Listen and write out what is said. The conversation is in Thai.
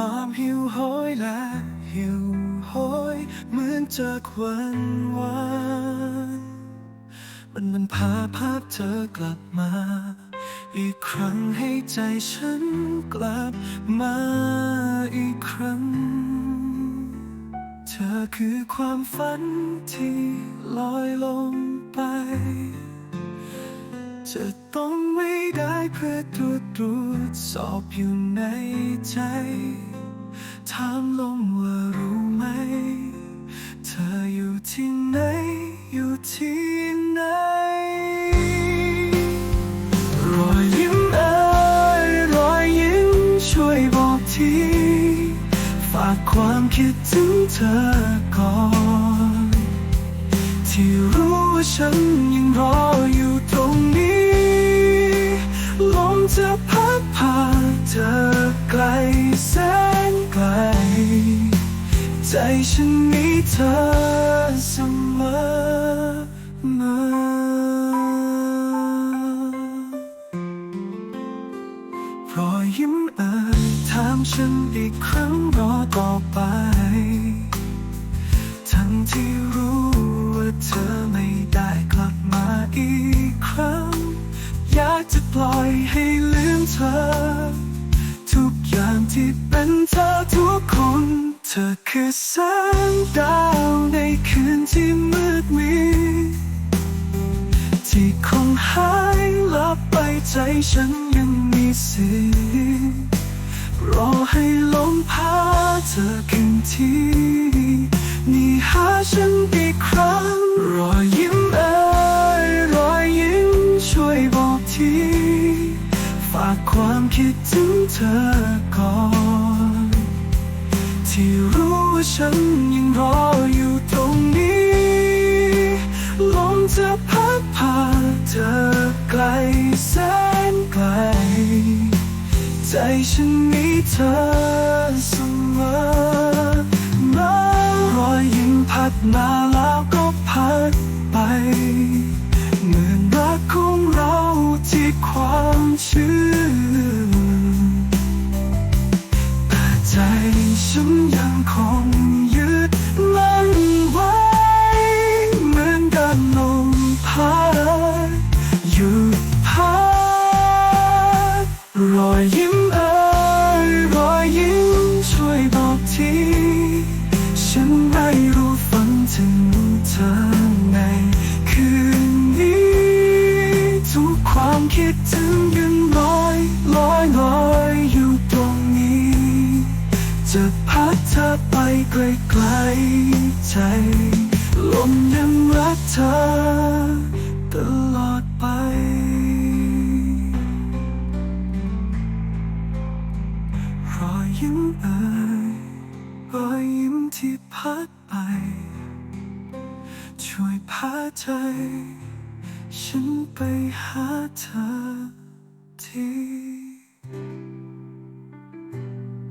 ความหิวโหยและหิวโหยเหมือนจากวันวานมันมันพาภาพเธอกลับมา อีกครั้งให้ใจฉันกลับมาอีกครั้ง เธอคือความฝันที่ลอยลงไปจะต้องไม่ได้เพื่อตรวจตรวจสอบอยู่ในใจ ถามลงว่ารู้ไหม เธออยู่ที่ไหน อยู่ที่ไหน รอยยิ้มเอ่ยรอยยิ้มช่วยบอกที ฝากความคิดถึงเธอก่อน ที่รู้ว่าฉันยังรออยู่ตรงนี้ลมจะพัดพาเธอไกลแสน ใจฉันมีเธอเสมอมารอยยิ้มเอ่ยถามฉันอีกครั้งรอต่อไป ทั้งที่รู้ว่าเธอไม่ได้กลับมาอีกครั้ง อยากจะปล่อยให้ลืมเธอ ทุกอย่างที่เป็น เธอคือแสงดาวในคืนที่มืดมิดที่คงหายลับไปใจฉันยังมีเสียงรอให้ลมพาเธอขึ้นที่ นี่หาฉันอีกครั้ง รอยยิ้มเอ่ยรอยยิ้มช่วยบอกที ฝากความคิดถึงเธอก่อน ที่รู้ว่าฉันยังรออยู่ตรงนี้ลมจะพัดพาเธอไกลแสนไกล ใจฉันมีเธอเสมอมารอยยิ้มพัดมาแล้วก็พัดไปเหมือนรักของเราที่ความชื่อ รอยยิ้มเอ่ยรอยยิ้มช่วยบอกที ฉันไม่รู้ฝันถึงเธอในคืนนี้ ทุกความคิดถึงยังลอยลอยลอยอยู่ตรงนี้ จะพัดเธอไปไกลๆใจ ลมยังรักเธอตลอดไป ที่พัดไป ช่วยพาใจ ฉันไปหาเธอที